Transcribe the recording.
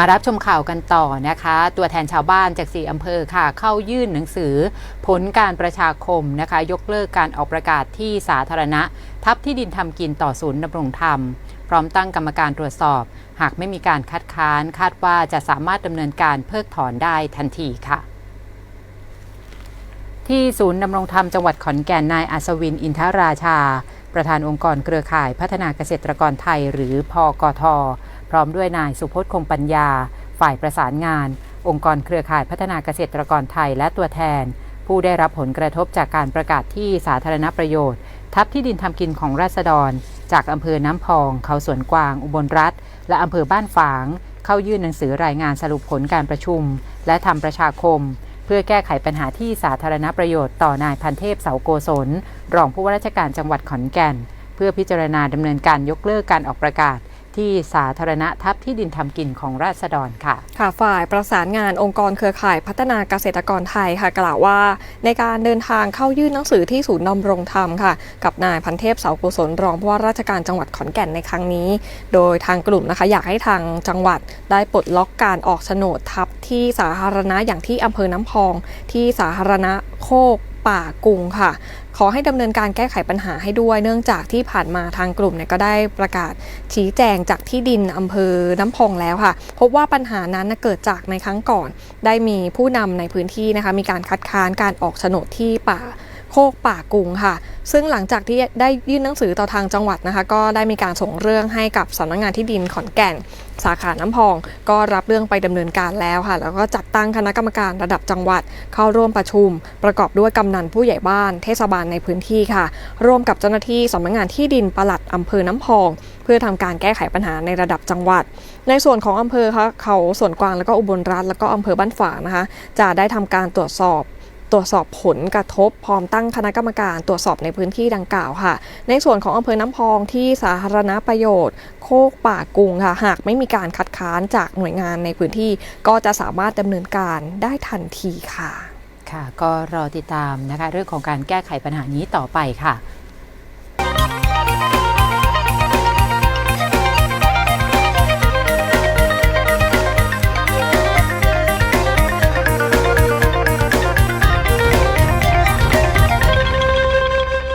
มารับชมข่าวกันต่อนะคะ ตัวแทนชาวบ้านจากสี่อำเภอค่ะ เข้ายื่นหนังสือ ผลการประชาคมนะคะ ยกเลิกการออกประกาศที่สาธารณะ ทับที่ดินทำกินต่อศูนย์ดำรงธรรม พร้อมตั้งกรรมการตรวจสอบ หากไม่มีการคัดค้าน คาดว่าจะสามารถดำเนินการเพิกถอนได้ทันทีค่ะที่ศูนย์ดำรงธรรมจังหวัดขอนแก่นนายอัศวินอินทราชา ประธานองค์กรเครือข่ายพัฒนาเกษตรกรไทยหรือพอกท พร้อมด้วยนายสุพจน์คงปัญญา ฝ่ายประสานงาน องค์กรเครือข่ายพัฒนาเกษตรกรไทยและตัวแทน ผู้ได้รับผลกระทบจากการประกาศที่สาธารณประโยชน์ ทับที่ดินทำกินของราษฎร จากอำเภอน้ำพอง เขาสวนกวาง อุบลรัฐ และอำเภอบ้านฝาง เข้ายื่นหนังสือรายงานสรุปผลการประชุม และทำประชาคมเพื่อแก้ไขปัญหาที่สาธารณประโยชน์ต่อนายพันเทพเสาโกศล รองผู้ว่าราชการจังหวัดขอนแก่น เพื่อพิจารณาดำเนินการยกเลิกการออกประกาศ ที่สาธารณะทับที่ดินทำกินของราษฎรค่ะ ค่ะฝ่ายประสานงานองค์กรเครือข่ายพัฒนาเกษตรกรไทยค่ะ กล่าวว่า ในการเดินทางเข้ายื่นหนังสือที่ศูนย์ดำรงธรรมค่ะ กับนายพันเทพเสากุศลรองผู้ว่าราชการจังหวัดขอนแก่นในครั้งนี้ โดยทางกลุ่มนะคะ อยากให้ทางจังหวัดได้ปลดล็อกการออกโฉนดทับที่สาธารณะอย่างที่อำเภอน้ำพอง ที่สาธารณะโคก ป่ากุงค่ะ ขอให้ดำเนินการแก้ไขปัญหาให้ด้วย เนื่องจากที่ผ่านมาทางกลุ่มเนี่ยก็ได้ประกาศชี้แจงจากที่ดินอำเภอน้ำพองแล้วค่ะ พบว่าปัญหานั้นเกิดจากในครั้งก่อน ได้มีผู้นำในพื้นที่นะคะ มีการคัดค้านการออกโฉนดที่ป่า โคกป่ากุงค่ะ ซึ่งหลังจากที่ได้ยื่นหนังสือต่อทางจังหวัดนะคะ ก็ได้มีการส่งเรื่องให้กับสำนักงานที่ดินขอนแก่น สาขาน้ำพอง ก็รับเรื่องไปดำเนินการแล้วค่ะ แล้วก็จัดตั้งคณะกรรมการระดับจังหวัด เข้าร่วมประชุม ประกอบด้วยกำนันผู้ใหญ่บ้าน เทศบาลในพื้นที่ค่ะ ร่วมกับเจ้าหน้าที่สำนักงานที่ดินปลัดอำเภอน้ำพอง เพื่อทำการแก้ไขปัญหาในระดับจังหวัด ในส่วนของอำเภอคะเขาสวนกวางแล้วก็อุบลรัฐแล้วก็อำเภอบ้านฝางนะคะ จะได้ทำการตรวจสอบ ตรวจสอบผลกระทบพร้อมตั้งคณะกรรมการตรวจสอบในพื้นที่ดังกล่าวค่ะ ในส่วนของอำเภอน้ำพองที่สาธารณประโยชน์ โคกป่ากุงค่ะ หากไม่มีการคัดค้านจากหน่วยงานในพื้นที่ ก็จะสามารถดำเนินการได้ทันทีค่ะ ค่ะ ก็รอติดตามนะคะ เรื่องของการแก้ไขปัญหานี้ต่อไปค่ะ